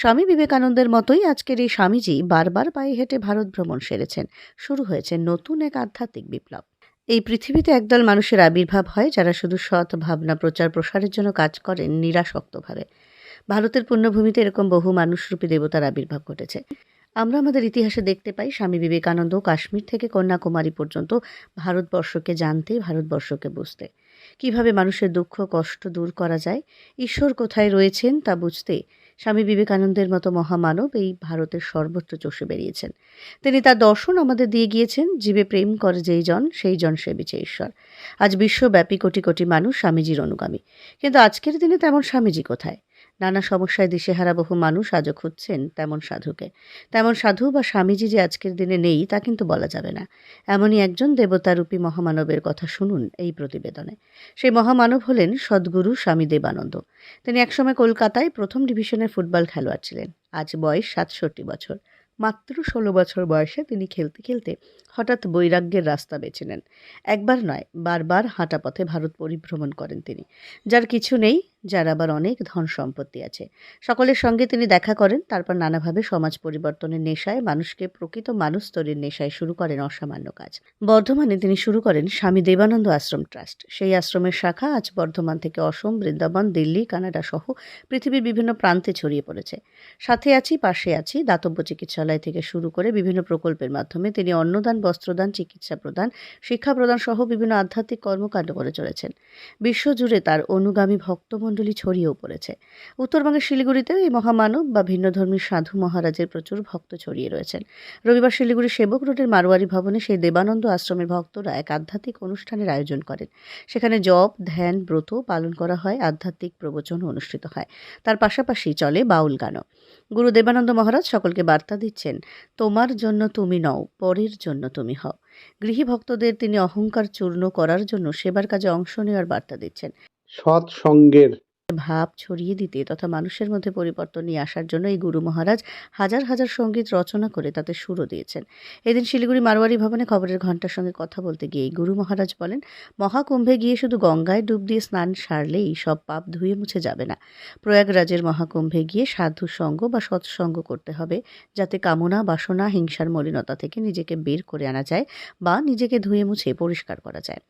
স্বামী বিবেকানন্দের মতোই আজকের এই স্বামীজি বারবার পায়ে হেঁটে ভারত ভ্রমণ সেরেছেন। শুরু হয়েছে নতুন এক আধ্যাত্মিক বিপ্লব। এই পৃথিবীতে একদল মানুষের আবির্ভাব হয় যারা শুধু সৎ ভাবনা প্রচার প্রসারের জন্য কাজ করেন নিরাসক্তভাবে। ভারতের পুণ্যভূমিতে এরকম বহু মানুষরূপী দেবতার আবির্ভাব ঘটেছে। আমরা আমাদের ইতিহাসে দেখতে পাই স্বামী বিবেকানন্দ কাশ্মীর থেকে কন্যাকুমারী পর্যন্ত ভারতবর্ষকে জানতে, ভারতবর্ষকে বুঝতে। কীভাবে মানুষের দুঃখ কষ্ট দূর করা যায়, ঈশ্বর কোথায় রয়েছেন তা বুঝতে স্বামী বিবেকানন্দের মতো মহামানব এই ভারতের সর্বত্র চষে বেরিয়েছেন। তিনি তার দর্শন আমাদের দিয়ে গিয়েছেন, জীবে প্রেম করে যেই জন, সেই জন সে বিচে ঈশ্বর। আজ বিশ্বব্যাপী কোটি কোটি মানুষ স্বামীজির অনুগামী। কিন্তু আজকের দিনে তেমন স্বামীজি কোথায়? নানা সমস্যায় দিশেহারা বহু মানুষ আজও খুঁজছেন তেমন সাধুকে। তেমন সাধু বা স্বামীজি যে আজকের দিনে নেই, তা কিন্তু বলা যাবে না। এমনই একজন দেবতারূপী মহামানবের কথা শুনুন এই প্রতিবেদনে। সেই মহামানব হলেন সদ্গুরু স্বামী দেবানন্দ। তিনি একসময় কলকাতায় প্রথম ডিভিশনের ফুটবল খেলোয়াড় ছিলেন। আজ বয়স সাতষট্টি বছর। মাত্র ষোলো বছর বয়সে তিনি খেলতে খেলতে হঠাৎ বৈরাগ্যের রাস্তা বেছে নেন। একবার নয়, বারবার হাঁটা পথে ভারত পরিভ্রমণ করেন তিনি। যার কিছু নেই যার আবার অনেক ধন সম্পত্তি আছে। সকলের সঙ্গে তিনি দেখা করেন, তারপর নানাভাবে সমাজ পরিবর্তনের নেশায় মানুষকে প্রকৃত মানুষ স্তরের নেশায় শুরু করেন অসামান্য কাজ। বর্ধমানে তিনি শুরু করেন স্বামী দেবানন্দ আশ্রম ট্রাস্ট। সেই আশ্রমের শাখা আজ বর্ধমান থেকে অসম, বৃন্দাবন, দিল্লি, কানাডা সহ পৃথিবীর বিভিন্ন প্রান্তে ছড়িয়ে পড়েছে। সাথে আছি, পাশে আছি, দাতব্য চিকিৎসালয় থেকে শুরু করে বিভিন্ন প্রকল্পের মাধ্যমে তিনি অন্নদান, বস্ত্রদান, চিকিৎসা প্রদান, শিক্ষা প্রদান সহ বিভিন্ন আধ্যাত্মিক কর্মকাণ্ড করে চলেছেন। বিশ্বজুড়ে তার অনুগামী ভক্তমণ্ডলী ছড়িয়েও পড়েছে। উত্তরবঙ্গের শিলিগুড়িতেও এই মহামানব বা ভিন্নধর্মী সাধু মহারাজের প্রচুর ভক্ত ছড়িয়ে রয়েছেন। রবিবার শিলিগুড়ি সেবক রোডের মারোয়ারি ভবনে সেই দেবানন্দ আশ্রমের ভক্তরা এক আধ্যাত্মিক অনুষ্ঠানের আয়োজন করেন। সেখানে জপ, ধ্যান, ব্রত পালন করা হয়, আধ্যাত্মিক প্রবচন অনুষ্ঠিত হয়। তার পাশাপাশি চলে বাউল গানও। গুরু দেবানন্দ মহারাজ সকলকে বার্তা দিচ্ছেন, তোমার জন্য তুমি নও, পরের জন্য তুমি হও। গৃহী ভক্তদের তিনি অহংকার চূর্ণ করার জন্য সেবার কাজে অংশ নেওয়ার বার্তা দিচ্ছেন। সৎ সঙ্গের ভাব ছড়িয়ে দিতে তথা মানুষের মধ্যে পরিবর্তন নিয়ে আসার জন্য এই গুরু মহারাজ হাজার হাজার সংগীত রচনা করে তাতে সুরও দিয়েছেন। এদিন শিলিগুড়ি মারোয়ারি ভবনে খবরের ঘণ্টার সঙ্গে কথা বলতে গিয়ে এই গুরু মহারাজ বলেন, মহাকুম্ভে গিয়ে শুধু গঙ্গায় ডুব দিয়ে স্নান সারলেই সব পাপ ধুয়ে মুছে যাবে না। প্রয়াগরাজের মহাকুম্ভে গিয়ে সাধু সঙ্গ বা সৎসঙ্গ করতে হবে, যাতে কামনা, বাসনা, হিংসার মলিনতা থেকে নিজেকে বের করে আনা যায় বা নিজেকে ধুয়ে মুছে পরিষ্কার করা যায়।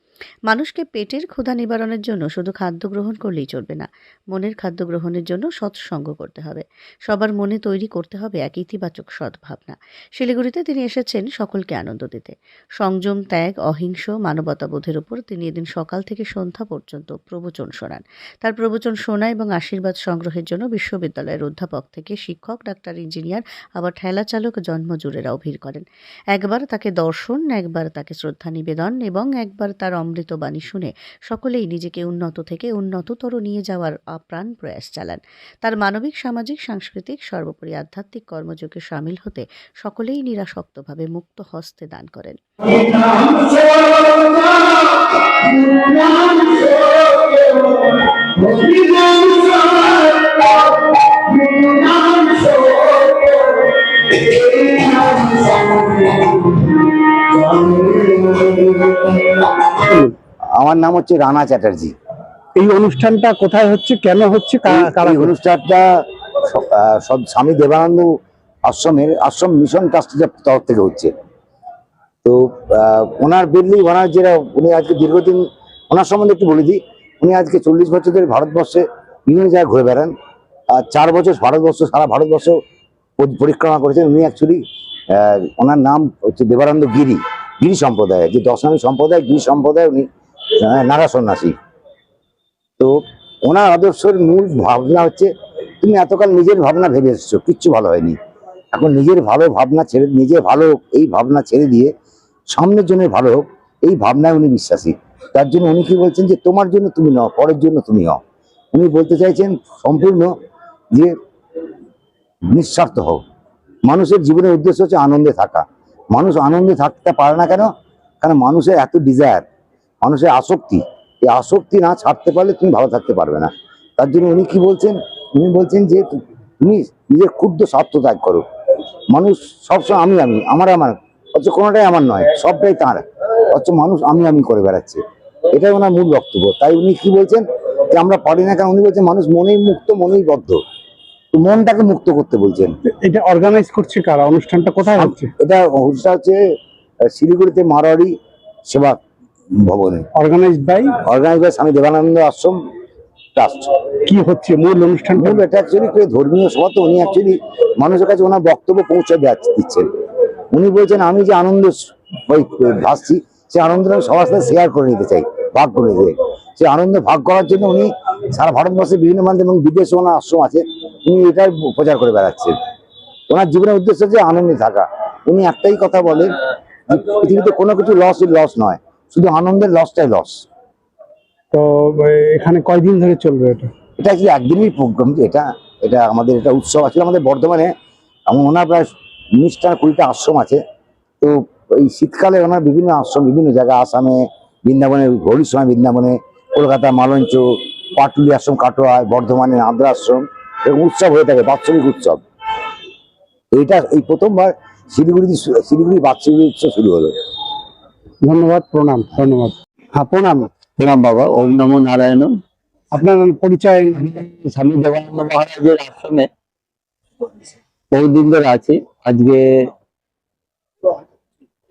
মানুষকে পেটের ক্ষুধা নিবারণের জন্য শুধু খাদ্য গ্রহণ করলেই চলবে না, মনের খাদ্য গ্রহণের জন্য সৎসঙ্গ করতে হবে। সবার মনে তৈরি করতে হবে এক ইতিবাচক সদ্ভাবনা শিলিগুড়িতে তিনি এসেছেন সকলকে আনন্দ দিতে। সংযম, ত্যাগ, অহিংস, মানবতাবোধের উপর তিনি এদিন সকাল থেকে সন্ধ্যা পর্যন্ত প্রবচন শোনান। তার প্রবচন শোনা এবং আশীর্বাদ সংগ্রহের জন্য বিশ্ববিদ্যালয়ের অধ্যাপক থেকে শিক্ষক, ডাক্তার, ইঞ্জিনিয়ার, আবার ঠেলা চালক জন্মজুড়েরাও ভিড় করেন। একবার তাকে দর্শন, একবার তাকে শ্রদ্ধা নিবেদন এবং একবার তার অমৃত বাণী শুনে সকলেই নিজেকে উন্নত থেকে উন্নততর নিয়ে যাওয়ার আপ্রাণ প্রয়াস চালান। তার মানবিক, সামাজিক, সাংস্কৃতিক, সর্বোপরি আধ্যাত্মিক কর্মযোগে সামিল হতে সকলেই নিরাসক্তভাবে মুক্ত হস্তে দান করেন। আমার নাম হচ্ছে রানা চ্যাটার্জি। এই অনুষ্ঠানটা কোথায় হচ্ছে কেন হচ্ছে এই অনুষ্ঠানটা সব স্বামী দেবানন্দ আশ্রমের আশ্রম মিশন ট্রাস্টের তরফ থেকে হচ্ছে। তো ওনার বিল্লি ওনার যেটা উনি আজকে দীর্ঘদিন ওনার সম্বন্ধে একটু বলে দিই। উনি আজকে চল্লিশ বছর ধরে ভারতবর্ষে বিভিন্ন জায়গায় ঘুরে বেড়ান। আর চার বছর ভারতবর্ষ সারা ভারতবর্ষ পরি- পরিক্রমা করেছেন। উনি অ্যাকচুয়ালি ওনার নাম হচ্ছে দেবানন্দ গিরি গিরি সম্প্রদায় যে দশনামী সম্প্রদায় গিরি সম্প্রদায় উনি আহ, নাগা সন্ন্যাসী। তো ওনার আদর্শের মূল ভাবনা হচ্ছে তুমি এতকাল নিজের ভাবনা ভেবে এসছো কিচ্ছু ভালো হয়নি। এখন নিজের ভালো ভাবনা ছেড়ে নিজে ভালো হোক এই ভাবনা ছেড়ে দিয়ে সামনের জন্য ভালো হোক এই ভাবনায় উনি বিশ্বাসী। তার জন্য উনি কি বলছেন যে তোমার জন্য তুমি নও পরের জন্য তুমি হও। উনি বলতে চাইছেন সম্পূর্ণ যে নিঃস্বার্থ হও। মানুষের জীবনের উদ্দেশ্য হচ্ছে আনন্দে থাকা। মানুষ আনন্দে থাকতে পারে না কেন? কারণ মানুষের এত ডিজায়ার মানুষের আসক্তি। এই আসক্তি না ছাড়তে পারলে তুমি ভালো থাকতে পারবে না। তার জন্য উনি কি বলছেন? উনি বলছেন যে তুমি নিজের ক্ষুদ্র স্বার্থ ত্যাগ করো। মানুষ সবসময় আমি আমি আমার আমার। অথচ কোনোটাই আমার নয় সবটাই তার। অথচ মানুষ আমি আমি করে বেড়াচ্ছে। এটাই ওনার মূল বক্তব্য। তাই উনি কি বলছেন? যে আমরা পারি না কারণ উনি বলছেন মানুষ মনেই মুক্ত মনেই বদ্ধ। মনটাকে মুক্ত করতে বলছেন। এটা অর্গানাইজ করছে কারা? অনুষ্ঠানটা কোথায় হচ্ছে? এটা অনুষ্ঠান হচ্ছে শিলিগুড়িতে মারোয়ারি সেবা ভবনে। অর্গানাইজড বাই অর্গানাইজ বাই স্বামী দেবানন্দ আশ্রম ট্রাস্ট কি হচ্ছে মূল অনুষ্ঠানটা? মূল এটা অ্যাকচুয়ালি ধর্মীয় সভা তো উনি অ্যাকচুয়ালি মানুষের কাছে ওনার বক্তব্য পৌঁছে দিচ্ছেন। উনি বলছেন আমি যে আনন্দ ওই ভাসছি সে আনন্দটা আমি সবার সাথে শেয়ার করে নিতে চাই ভাগ করে নিতে চাই সেই আনন্দ ভাগ করার জন্য উনি সারা ভারতবর্ষের বিভিন্ন মানুষ এবং বিদেশে ওনার আশ্রম আছে। উনি এটাই প্রচার করে বেড়াচ্ছেন। ওনার জীবনের উদ্দেশ্য যে আনন্দে থাকা। উনি একটাই কথা বলেন পৃথিবীতে কোনো কিছু লস লস নয়। শুধু আনন্দের লসটাই লস তো এখানে কয়দিন ধরে চলবে এটা? এটা কি একদিনই প্রোগ্রাম এটা এটা আমাদের এটা উৎসব আছে আমাদের বর্ধমানে। এমন ওনার প্রায় উনিশটা কুড়িটা আশ্রম আছে। তো এই শীতকালে ওনার বিভিন্ন আশ্রম বিভিন্ন জায়গা আসামে বৃন্দাবনে হোলির সময় বৃন্দাবনে কলকাতা মালঞ্চ পাটুলি আশ্রম কাটোয়ায় বর্ধমানে আদ্রা আশ্রম এরকম উৎসব হয়ে থাকে বাৎসরিক উৎসব। এইটা এই প্রথমবার শিলিগুড়ি শিলিগুড়ি বাৎসরিক উৎসব শুরু হলো। ধন্যবাদ প্রণাম ধন্যবাদ। হ্যাঁ প্রণাম। প্রণাম বাবা ওম নমো নারায়ণ আপনার পরিচয়? স্বামী দেবানন্দ মহারাজের আশ্রমে বহুদিন ধরে আছি। আজকে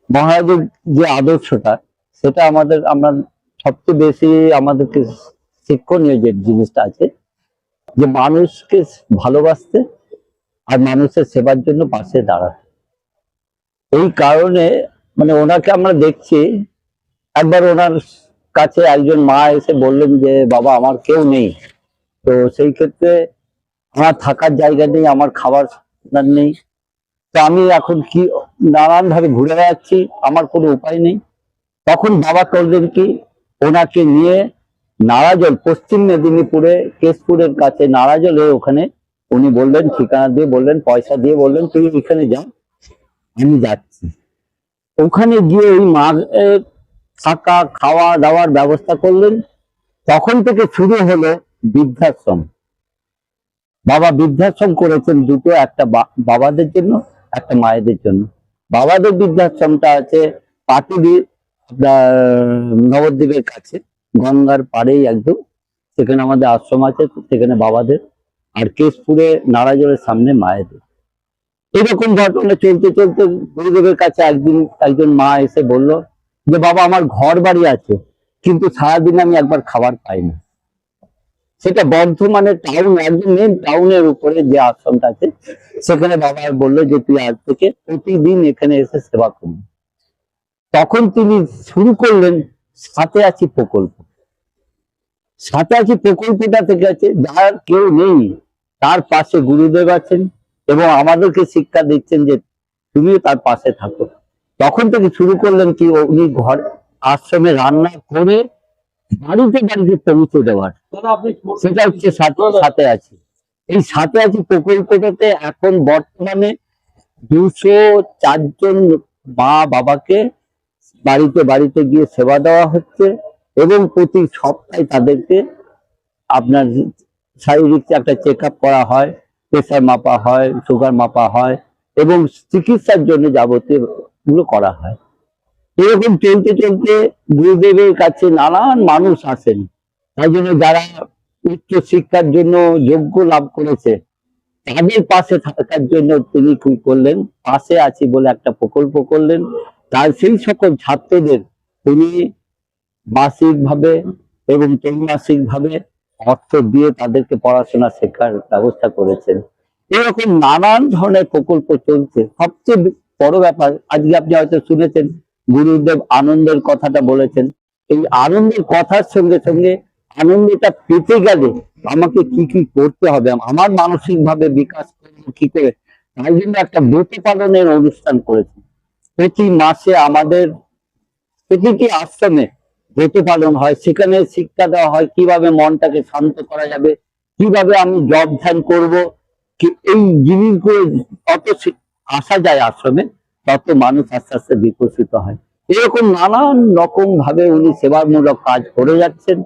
মহারাজের যে আদর্শটা সেটা আমাদের আমরা সবচেয়ে বেশি আমাদেরকে শিক্ষণীয় যে জিনিসটা আছে যে মানুষকে ভালোবাসতে আর মানুষের সেবার জন্য পাশে দাঁড়াতে। এই কারণে মানে ওনাকে আমরা দেখছি। একবার ওনার কাছে একজন মা এসে বললেন যে, বাবা, আমার কেউ নেই। তো সেই ক্ষেত্রে আমার থাকার জায়গা নেই, আমার খাবার নেই। তো আমি এখন কি নানান ভাবে ঘুরে বেড়াচ্ছি, আমার কোনো উপায় নেই। তখন বাবা করলেন কি, ওনাকে নিয়ে নারাজল পশ্চিম মেদিনীপুরে, কেশপুরের কাছে নারাজলে ওখানে উনি বললেন, ঠিকানা দিয়ে বললেন, পয়সা দিয়ে বললেন, তুই এখানে যা, আমি যাচ্ছি। ওখানে গিয়ে ওই মা এর থাকা, খাওয়া, দাওয়ার ব্যবস্থা করলেন। তখন থেকে শুরু হলো বৃদ্ধাশ্রম। বাবা বৃদ্ধাশ্রম করেছেন দুটো, একটা বাবাদের জন্য, একটা মায়েদের জন্য। বাবাদের বৃদ্ধাশ্রমটা আছে আপনার নবদ্বীপের কাছে, গঙ্গার পাড়েই একদম। সেখানে আমাদের আশ্রম আছে, সেখানে বাবাদের। আর কেশপুরে নারাজলের সামনে মায়েদের। এরকম ঘটনা চলতে চলতে গুরুদেবের কাছে একদিন একজন মা এসে বলল যে, বাবা, আমার ঘর বাড়ি আছে, কিন্তু সারাদিন আমি একবার খাবার পাই না। সেটা বর্ধমানের টাউন একদম মেন টাউনের উপরে যে আশ্রমটা আছে, সেখানে বাবা বলল যে, তুই আজ থেকে প্রতিদিন এখানে এসে সেবা করবি। তখন তিনি শুরু করলেন সাথে আছি প্রকল্প। সাথে আছি প্রকল্পটা থেকে আছে, যার কেউ নেই, তার পাশে গুরুদেব আছেন এবং আমাদেরকে শিক্ষা দিচ্ছেন যে তুমিও তার পাশে থাকো। তখন থেকে শুরু করলেন কি উনি ঘর আশ্রমে রান্না করে বাড়িতে বাড়িতে পৌঁছে দেওয়ার। সেটা হচ্ছে সাথে সাথে আছে। এই সাথে আছে প্রকল্পটাতে এখন বর্তমানে দুশো চারজন মা বাবাকে বাড়িতে বাড়িতে গিয়ে সেবা দেওয়া হচ্ছে এবং প্রতি সপ্তাহে তাদেরকে আপনার শারীরিক একটা চেক আপ করা হয়। প্রেশার মাপা হয় সুগার মাপা হয় এবং চিকিৎসার জন্য যাবতীয় করা হয়। এরকম চলতে চলতে গুরুদেবের কাছে নানান মানুষ আসেন। তাই জন্য যারা উচ্চ শিক্ষার জন্য যোগ্য লাভ করেছে, তাদের পাশে থাকার জন্য তিনি কি করলেন? পাশে আছি বলে একটা প্রকল্প করলেন। তার সেই সকল ছাত্রদের তিনি মাসিক ভাবে এবং ত্রৈমাসিক ভাবে অর্থ দিয়ে তাদেরকে পড়াশোনা শেখার ব্যবস্থা করেছেন। এরকম নানান ধরনের প্রকল্প চলছে। সবচেয়ে বড় ব্যাপার, আজকে আপনি হয়তো শুনেছেন, গুরুদেব আনন্দের কথাটা বলেছেন। এই আনন্দের কথার সঙ্গে সঙ্গে আনন্দটা পেতে গেলে আমাকে কি কি করতে হবে, আমার মানসিক ভাবে বিকাশ করব কি করে তাই জন্য একটা ব্রত পালনের অনুষ্ঠান করেছি। প্রতি মাসে আমাদের প্রতিটি আশ্রমে ব্রত পালন হয় সেখানে শিক্ষা দেওয়া হয় কীভাবে মনটাকে শান্ত করা যাবে কীভাবে আমি জব ধ্যান করব কি এই জিনিসগুলো অত আসা যায় আশ্রমে তত মানুষ আস্তে আস্তে বিকশিত হয়। এরকম নানান রকম ভাবে উনি সেবামূলক কাজ করে যাচ্ছেন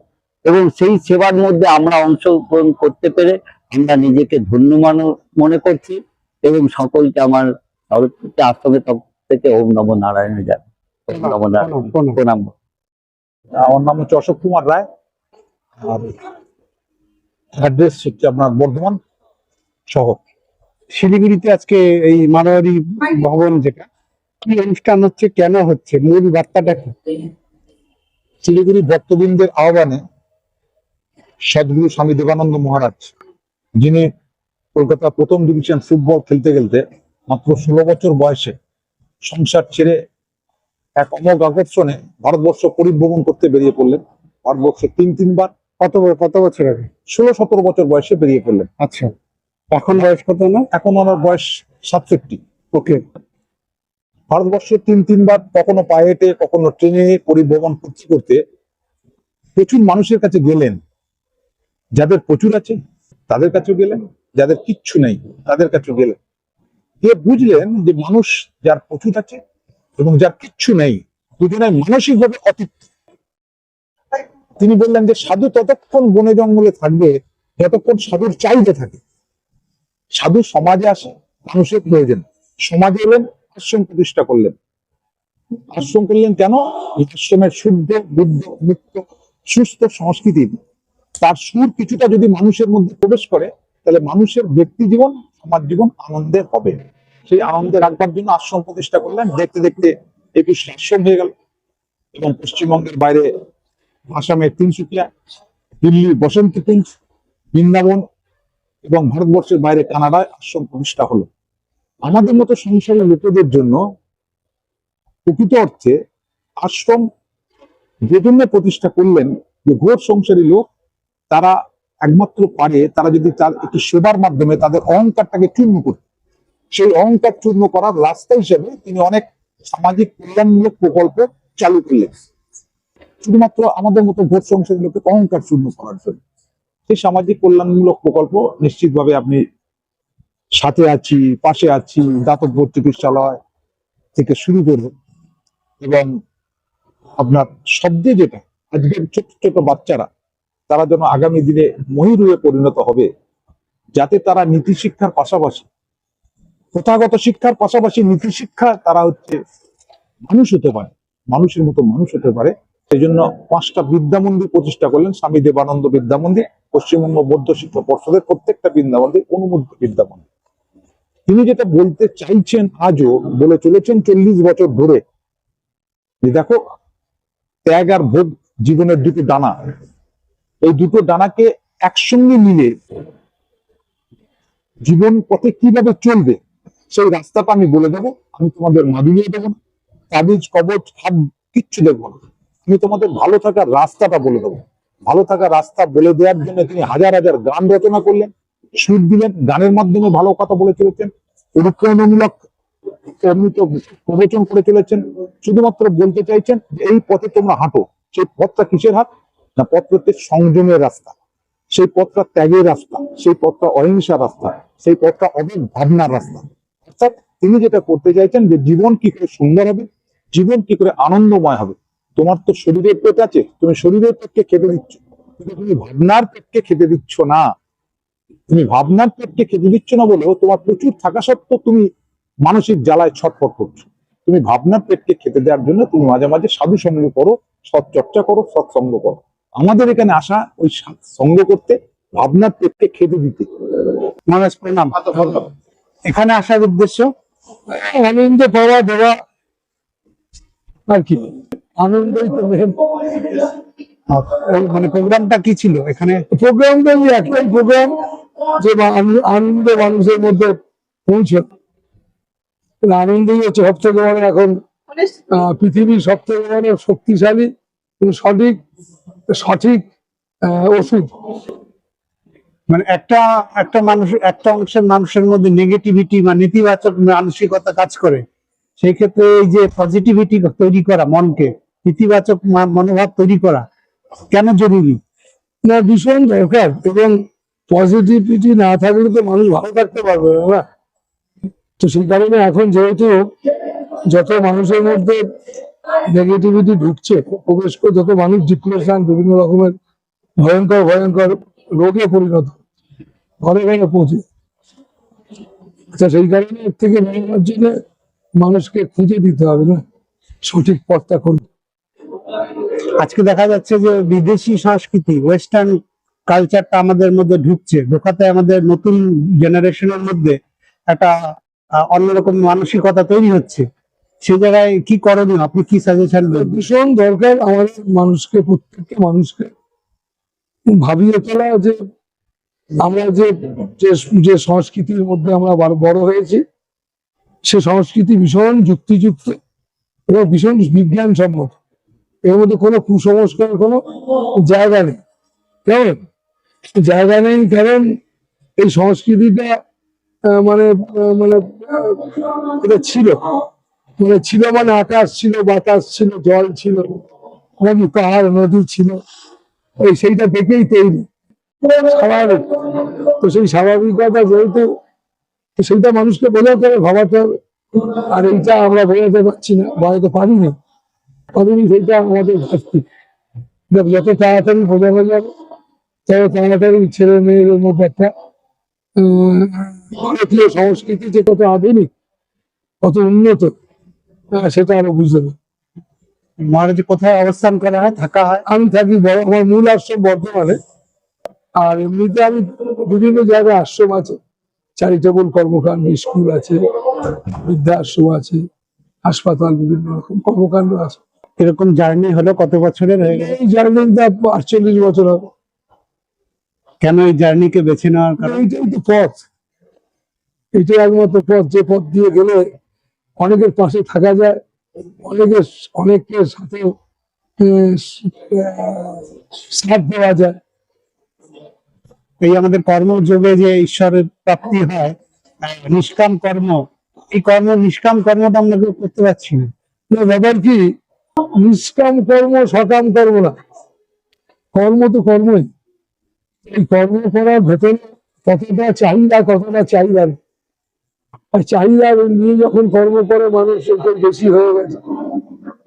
এবং সেই সেবার মধ্যে আমরা অংশগ্রহণ করতে পেরে আমরা নিজেকে ধন্য মনে করছি এবং সকলকে আমার সরস্বতী আশ্রমের তরফ থেকে ওম নম নারায়ণ যান ওম নম নারায়ণ প্রণাম, আমার নাম হচ্ছে অশোক কুমার রায়। আর অ্যাড্রেস হচ্ছে আপনার বর্ধমান শহর। শিলিগুড়িতে আজকে এই মারোয়ারি ভবন যেটা, কি অনুষ্ঠান হচ্ছে, কেন হচ্ছে, মূল বার্তাটা কি? শিলিগুড়ি ভক্তবৃন্দের আহ্বানে সদ্গুরু স্বামী দেবানন্দ মহারাজ, যিনি কলকাতা প্রথম ডিভিশন ফুটবল খেলতে খেলতে মাত্র ষোলো বছর বয়সে সংসার ছেড়ে এক অমোঘ আকর্ষণে ভারতবর্ষ পরিভ্রমণ করতে বেরিয়ে পড়লেন। ভারতবর্ষে তিন তিনবার। কত কত বছর আগে? ষোলো সতেরো বছর বয়সে বেরিয়ে পড়লেন। আচ্ছা। এখন বয়স কত না? এখন ওনার বয়স সাতষট্টি। ওকে। ভারতবর্ষে তিন তিনবার কখনো পায়ে হেঁটে কখনো ট্রেনে পরিভ্রমণ করতে করতে প্রচুর মানুষের কাছে গেলেন। যাদের প্রচুর আছে তাদের কাছেও গেলেন। যাদের কিচ্ছু নেই তাদের কাছেও গেলেন। গিয়ে বুঝলেন যে মানুষ যার প্রচুর আছে এবং যার কিচ্ছু নেই দুজনে মানসিকভাবে অতীত তিনি বললেন যে সাধু ততক্ষণ বনে জঙ্গলে থাকবে, যতক্ষণ সাধুর চাহিদা থাকে। সাধু সমাজে আসে, মানুষের প্রয়োজন। সমাজে এলেন, আশ্রম প্রতিষ্ঠা করলেন। আশ্রম করলেন কেন? আশ্রমের শুদ্ধ, বুদ্ধ, মুক্ত, সুস্থ সংস্কৃতি। তার সুর কিছুটা যদি মানুষের মধ্যে প্রবেশ করে, তাহলে মানুষের ব্যক্তি জীবন, সমাজ জীবন আনন্দের হবে। সেই আনন্দে রাখবার জন্য আশ্রম প্রতিষ্ঠা করলেন। দেখতে দেখতে একুশটা আশ্রম হয়ে গেল এবং পশ্চিমবঙ্গের বাইরে আসামের তিনসুকিয়া, দিল্লির বসন্ত কুঞ্জ বৃন্দাবন এবং ভারতবর্ষের বাইরে কানাডায় আশ্রম প্রতিষ্ঠা হলো। আমাদের মতো সংসারের লোকেদের জন্য প্রকৃত অর্থে আশ্রম যে জন্য প্রতিষ্ঠা করলেন যে ঘোর সংসারী লোক, তারা একমাত্র পারে, তারা যদি তার একটি সেবার মাধ্যমে তাদের অহংকারটাকে চূর্ণ করতে। সেই অহংকার চূর্ণ করার রাস্তা হিসেবে তিনি অনেক সামাজিক কল্যাণমূলক প্রকল্প চালু করলেন। শুধুমাত্র আমাদের মতো ভোট সংসারী লোকের অহংকার চূর্ণ করার জন্য। সেই সামাজিক কল্যাণমূলক প্রকল্প নিশ্চিতভাবে আপনি সাথে আছি, পাশে আছি, দাতব্য চিকিৎসালয় থেকে শুরু করে এবং আপনার শব্দে যেটা, আজকের ছোট ছোট বাচ্চারা, তারা যেন আগামী দিনে মহিরূপে পরিণত হবে, যাতে তারা নীতি শিক্ষার পাশাপাশি প্রথাগত শিক্ষার পাশাপাশি নীতি শিক্ষা তারা হচ্ছে মানুষ হতে পারে, মানুষের মতো মানুষ হতে পারে। সেই জন্য পাঁচটা বিদ্যা মন্দির প্রতিষ্ঠা করলেন স্বামী দেবানন্দ বিদ্যা মন্দির পশ্চিমবঙ্গ বৌদ্ধ শিক্ষা পর্ষদের প্রত্যেকটা বিদ্যা মন্দির অনুমোদিত বিদ্যা মন্দির তিনি যেটা বলতে চাইছেন আজও, বলে চলেছেন চল্লিশ বছর ধরে। যে দেখো, ত্যাগ আর ভোগ জীবনের দুটো ডানা। এই দুটো ডানাকে একসঙ্গে মিলে জীবন পথে কীভাবে চলবে সেই রাস্তাটা আমি বলে দেবো, আমি তোমাদের মাদুরিয়ে দেবো না তাবিজ কবচ হাত কিচ্ছু দেখব না। আমি তোমাদের ভালো থাকার রাস্তাটা বলে দেবো। ভালো থাকার রাস্তা বলে দেওয়ার জন্য তিনি হাজার হাজার গান রচনা করলেন, সুর দিলেন, গানের মাধ্যমে ভালো কথা বলে চলেছেন, অনুপ্রেরণামূলক অমৃত প্রবচন করে চলেছেন। শুধুমাত্র বলতে চাইছেন এই পথে তোমরা হাঁটো, সেই পথটা কিসের হাত? না, পথ হচ্ছে সংযমের রাস্তা। সেই পথটা ত্যাগের রাস্তা, সেই পথটা অহিংসার রাস্তা, সেই পথটা অনেক ভাবনার রাস্তা। অর্থাৎ তিনি যেটা করতে চাইছেন যে জীবন কি করে সুন্দর হবে, জীবন কি করে আনন্দময় হবে। তোমার তো শরীরের পেট আছে, তুমি শরীরের পেটকে খেতে দিচ্ছ। কিন্তু তুমি ভাবনার পেটকে খেতে দিচ্ছ না। তুমি ভাবনার পেটকে খেতে দিচ্ছ না বলেও তোমার প্রচুর থাকা সত্ত্বেও তুমি মানসিক জ্বালায় ছটফট করছ। তুমি ভাবনার পেটকে খেতে দেওয়ার জন্য তুমি মাঝে মাঝে সাধু সঙ্গ করো, সৎ চর্চা করো সৎসঙ্গ করো। আমাদের এখানে আসা ওই সঙ্গ করতে ভাবনার পেটকে খেতে দিতে। মহারাজ প্রণাম। এখানে আসার উদ্দেশ্য, আনন্দ পাওয়া দেওয়া আর কি। আনন্দই মানে প্রোগ্রামটা কি ছিল এখানে? প্রোগ্রামটা একটাই প্রোগ্রাম যে আনন্দ মানুষের মধ্যে পৌঁছে। আনন্দই হচ্ছে সব থেকে বড় এখন পৃথিবীর সব থেকে বড় শক্তিশালী, সঠিক সঠিক ওষুধ। মানে একটা একটা মানুষ, একটা অংশের মানুষের মধ্যে নেগেটিভিটি বা নেতিবাচক মানসিকতা কাজ করে। সেই ক্ষেত্রে এই যে পজিটিভিটি তৈরি করা, মনকে, ইতিবাচক মনোভাব তৈরি করা, কেন জরুরি? না, ভীষণ দরকার এবং পজিটিভিটি না থাকলে তো মানুষ ভালো থাকতে পারবে না তো সেই কারণে এখন যেহেতু যত মানুষের মধ্যে নেগেটিভিটি ঢুকছে প্রবেশ করে যত মানুষ ডিপ্রেশন বিভিন্ন রকমের ভয়ঙ্কর ভয়ঙ্কর রোগে পরিণত ঘরে ঘরে পৌঁছে আচ্ছা সেই কারণে এর থেকে বেরোনোর জন্য মানুষকে খুঁজে দিতে হবে না। সঠিক পথটা কোন আজকে দেখা যাচ্ছে যে বিদেশি সংস্কৃতি ওয়েস্টার্ন কালচারটা আমাদের মধ্যে ঢুকছে। ঢোকাতে আমাদের নতুন জেনারেশনের মধ্যে একটা অন্যরকম মানসিকতা তৈরি হচ্ছে। সে জায়গায় কি করণীয়? আপনি কি সাজেশন দেবেন? ভীষণ দরকার আমাদের মানুষকে প্রত্যেকটা মানুষকে ভাবিয়ে তোলা যে আমরা যে সংস্কৃতির মধ্যে আমরা বড়- হয়েছি, সে সংস্কৃতি ভীষণ যুক্তিযুক্ত এবং ভীষণ বিজ্ঞানসম্মত। এর মধ্যে কোনো কুসংস্কারের কোনো জায়গা নেই। কেমন? জায়গা নেই কারণ এই সংস্কৃতিটা মানে মানে এটা ছিল। মানে ছিল মানে আকাশ ছিল, বাতাস ছিল, জল ছিল পাহাড় নদী ছিল। ওই সেইটা থেকেই তৈরি। স্বাভাবিক। তো সেই স্বাভাবিকতা যেহেতু, তো সেইটা মানুষকে বোঝাতে হবে ভাবাতে হবে। আর এইটা আমরা বোঝাতে পারছি না, বোঝাতে পারিনি। পারিনি সেইটা আমাদের ঘাটতি যত তাড়াতাড়ি বোঝানো যাবে, তত তাড়াতাড়ি ছেলে মেয়েদের মধ্যে একটা ভারতীয় সংস্কৃতি যে কত আধুনিক, কত উন্নত সেটা আরও বুঝতে হবে মহারাজ কোথায় অবস্থান করা হয়? থাকা হয়। আমি থাকি বড় আমার মূল আশ্রম বর্ধমানে। আর এমনিতে আমি বিভিন্ন জায়গায় আশ্রম আছে। চ্যারিটেবল কর্মকাণ্ড স্কুল আছে বৃদ্ধা আশ্রম আছে হাসপাতাল বিভিন্ন রকম কর্মকাণ্ড আছে। এরকম জার্নি হলো কত বছরের হয়ে গেল? এই জার্নিটা আটচল্লিশ বছর হবে। কেন এই জার্নিকে বেছে নেওয়ার কারণ? এইটাই তো পথ। এইটাই একমাত্র পথ। যে পথ দিয়ে গেলে অনেকের পাশে থাকা যায়। অনেকের অনেকের সাথে সাথ দেওয়া যায়। এই আমাদের কর্মযোগে যে ঈশ্বরের প্রাপ্তি হয় নিষ্কাম কর্ম এই কর্ম নিষ্কাম কর্মটা আমরা কেউ করতে পারছি না ব্যাপার কি? নিষ্কাম কর্ম সকাম কর্ম না। কর্ম তো কর্মই। এই কর্ম করার ভেতরে কতটা চাহিদা কতটা চাহিদা। আর চাহিদা নিয়ে যখন কর্ম করে, মানুষ একটু বেশি হয়ে গেছে।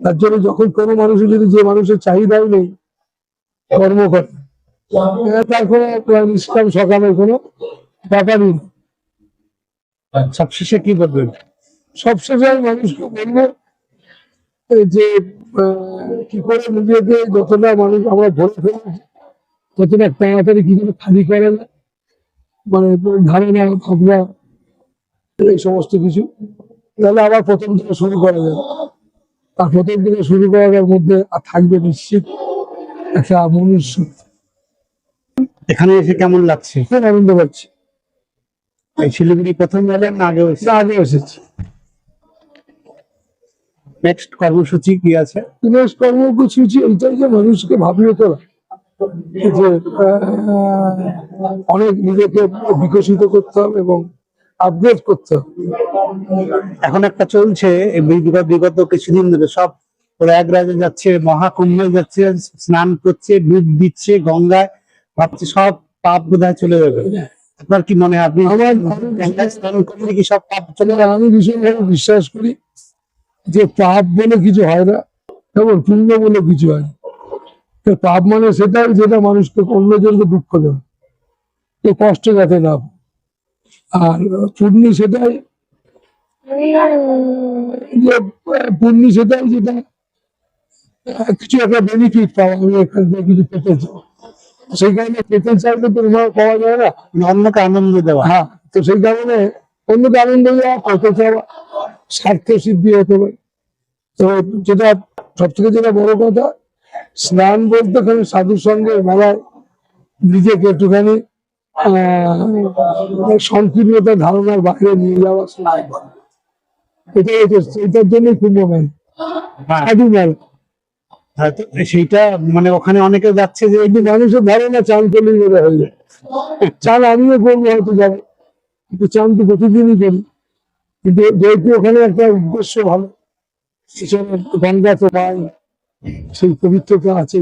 তার জন্য যখন কোনো মানুষের যদি যে মানুষের চাহিদাই নেই, কর্ম করে তার কোনো নিষ্কাম সকামের কোনো ব্যাপারই নেই। সবশেষে কি বলবেন সবশেষে আমি মানুষকে বলব যে কি করে নিজেকে যতটা মানুষ আমরা ভরে ফেলেছি, ততটা তাড়াতাড়ি কি করে খালি করে না। মানে ধারণা, ভাবনা এই সমস্ত কিছু। তাহলে আবার প্রথম থেকে শুরু করা যাবে। আর প্রথম থেকে শুরু করার মধ্যে থাকবে নিশ্চিত একটা মনুষ্য। এখানে এসে কেমন লাগছে? আনন্দ পাচ্ছি। এই শিলিগুড়ি প্রথম এলেন না আগে আগে এসেছি। নেক্সট কর্মসূচি কি আছে? দিনেশ কর্মসূচি এইটাই যে মানুষকে ভাবিয়ে তোলা। যে আহ, অনেক নিজেকে বিকশিত করতে হবে এবং আপগ্রেড করতে এখন একটা চলছে বিগত কিছুদিন ধরে সব প্রয়াগরাজে যাচ্ছে মহাকুম্ভে যাচ্ছে স্নান করছে ডুব দিচ্ছে গঙ্গায় ভাবছে সব পাপ বোধহয় চলে যাবে। আপনার কি মনে হয় আপনি স্নান করলে কি সব পাপ চলে তবে আমি ভীষণভাবে বিশ্বাস করি যে পাপ বলে কিছু হয় না এবং পুণ্য বলে কিছু হয় তো পাপ মানে সেটাই যেটা মানুষকে অন্যজনকে দুঃখ দেয়। কেউ কষ্ট যাতে না। আর পুণ্য সেটাই যে পুণ্য সেটাই যেটা কিছু একটা বেনিফিট পাওয়া আমি এখান থেকে কিছু পেতে চাই সেই কারণে পেতে চাইলে তো পাওয়া যায় না। অন্যকে আনন্দ দেওয়া। হ্যাঁ তো সেই কারণে অন্যকে আনন্দ দেওয়া কত চাওয়া স্বার্থ সিদ্ধি হতে পারে। তো যেটা সব থেকে যেটা বড় কথা স্নান বলতে সাধুর সঙ্গে মেলায় নিজেকে একটুখানি সংকীর্ণতা ধারণার বাইরে নিয়ে যাওয়া স্নান করা। হচ্ছে এটার জন্যই কুম্ভ মেলা হ্যাঁ, মেলা হ্যাঁ, সেইটা মানে ওখানে অনেকে যাচ্ছে যে কিন্তু মানুষের ধারণা চান করলেই বোধ হয়ে যায়। চান আমিও করব হয়তো যাব। কিন্তু চান তো প্রতিদিনই করি। কিন্তু যেহেতু ওখানে একটা উদ্দেশ্য ভালো গঙ্গা তো পাই। সেই পবিত্রতা আছে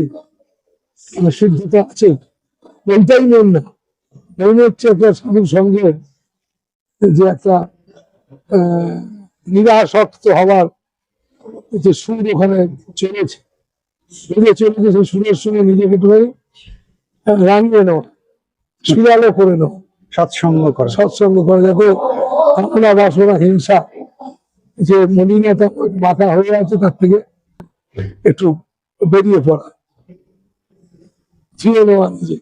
মানে শুদ্ধতা আছে। ওইটাই মন না। মেন হচ্ছে একটা সাধুর সঙ্গে যে একটা নিরাসক্ত হওয়ার যে সুর ওখানে চলেছে। বেরিয়ে চলেছে সেই সুরের সঙ্গে নিজেকে একটুখানি রাঙিয়ে নেওয়া সুরালো করে নেওয়া। সৎসঙ্গ করা। সৎসঙ্গ করে। দেখো কামনা বাসনা হিংসা যে মলিনতা মাথা হয়ে আছে তার থেকে একটু বেরিয়ে পড়া। ধুয়ে নেওয়া নিজে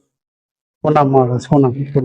প্রণাম মহারাজ প্রণাম